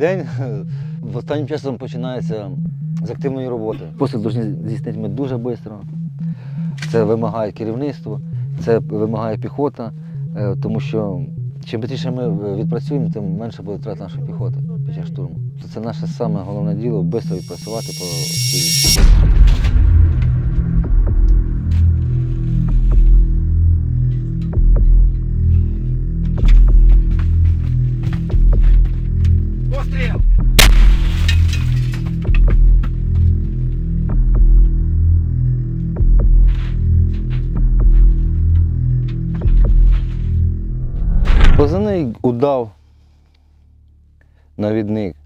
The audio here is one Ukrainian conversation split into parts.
День останнім часом починається з активної роботи. Послід повинні здійснити ми дуже швидко. Це вимагає керівництво, це вимагає піхота, е, тому що чим швидше ми відпрацюємо, тим менше буде втрат нашої піхоти під час штурму. Це наше саме головне діло швидко відпрацювати по цілі. Позивний удав навідник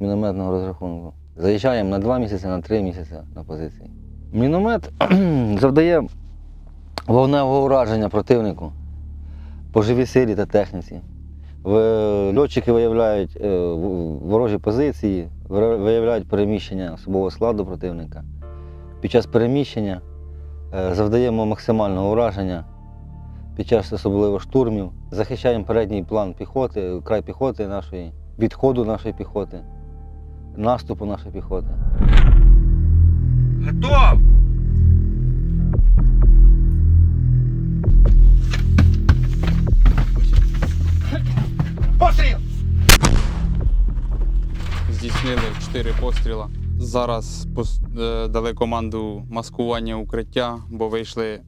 мінометного розрахунку. Заїжджаємо на два місяці, на три місяці на позиції. Міномет завдає вогневого ураження противнику по живій силі та техніці. Льотчики виявляють е, ворожі позиції, виявляють переміщення особового складу противника. Під час переміщення е, завдаємо максимального ураження під час особливо штурмів. Захищаємо передній план піхоти, край піхоти нашої, відходу нашої піхоти, наступу нашої піхоти. Готов! Постріл! Здійснили 4 постріла. Зараз пос- е, дали команду маскування укриття, бо вийшли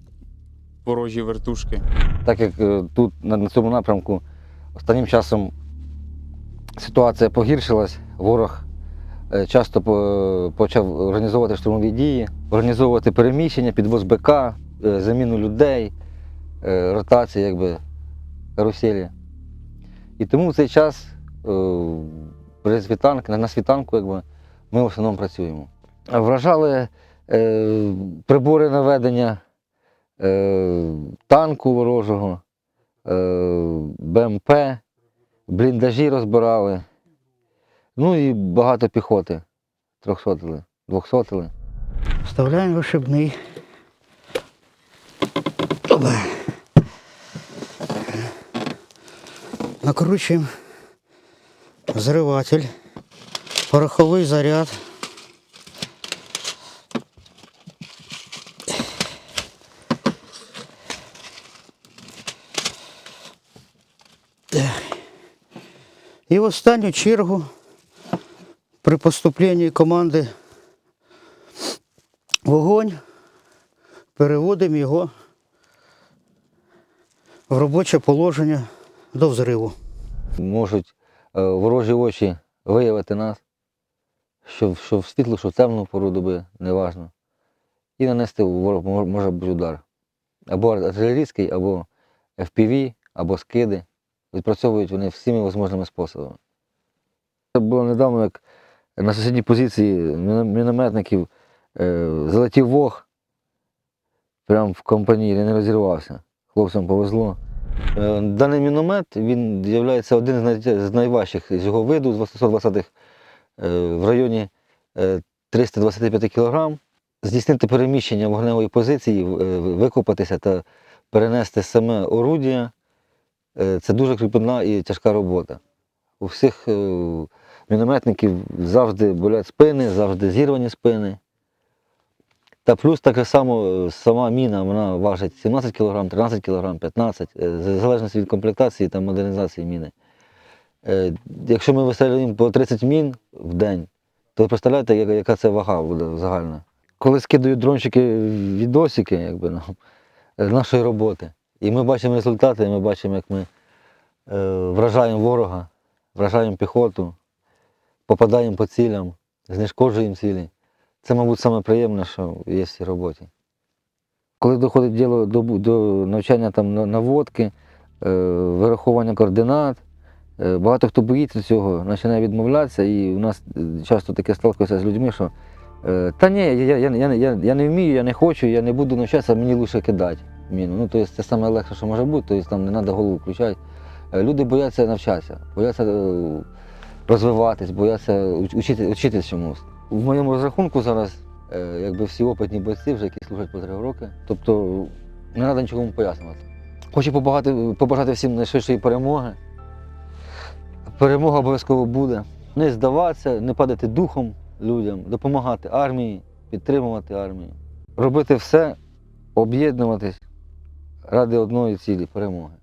ворожі вертушки. Так як е, тут на, цьому напрямку останнім часом ситуація погіршилась, ворог е, часто почав організовувати штурмові дії, організовувати переміщення, підвоз БК, е, заміну людей, ротації, якби каруселі. І тому в цей час при світанку, на світанку якби, ми в основному працюємо. Вражали прибори наведення танку ворожого, е, БМП, бліндажі розбирали. Ну і багато піхоти. Трьохсотили, двохсотили. Вставляємо вишибний. Накручуємо взриватель, пороховий заряд. І в останню чергу при поступленні команди вогонь, переводимо його в робоче положення до взриву. Можуть е, ворожі очі виявити нас, що, що в світлу, що в темну пору доби, неважно. І нанести ворог може бути удар. Або артилерійський, або FPV, або скиди. Відпрацьовують вони всіми можливими способами. Це було недавно, як на сусідній позиції мінометників е, залетів вог, прямо в компанії не розірвався. Хлопцям повезло. Е, Даний міномет він є один з, най- з найважчих з його виду, з 820-х, е, в районі е, 325 кг. Здійснити переміщення вогневої позиції, е, викопатися та перенести саме орудія це дуже кріпна і тяжка робота. У всіх е, мінометників завжди болять спини, завжди зірвані спини. Та плюс так само е, сама міна вона важить 17 кг, 13 кг, 15 е, в залежності від комплектації та модернізації міни. Е, Якщо ми вистрілюємо по 30 мін в день, то ви представляєте, яка, це вага буде загальна. Коли скидають дрончики відосики якби, ну, нашої роботи, і ми бачимо результати, і ми бачимо, як ми е, вражаємо ворога, вражаємо піхоту, попадаємо по цілям, знешкоджуємо цілі. Це, мабуть, саме приємне, що є в цій роботі. Коли доходить діло до, до навчання там, наводки, е, вирахування координат, е, багато хто боїться цього, починає відмовлятися, і у нас часто таке сталкується з людьми, що та ні, я, я, я, я, я не вмію, я не хочу, я не буду навчатися, мені лише кидати міну. Ну, тобто це саме легше, що може бути, тобто там не треба голову включати. Е, Люди бояться навчатися, бояться е, розвиватись, бояться уч- учити, учитись чомусь. В моєму розрахунку зараз е, якби всі опитні бойці, вже які служать по три роки. Тобто не треба нічого пояснювати. Хочу побагати, побажати всім найшвидшої перемоги, Перемога обов'язково буде. Не здаватися, не падати духом людям, допомагати армії, підтримувати армію. Робити все, об'єднуватись ради одної цілі перемоги.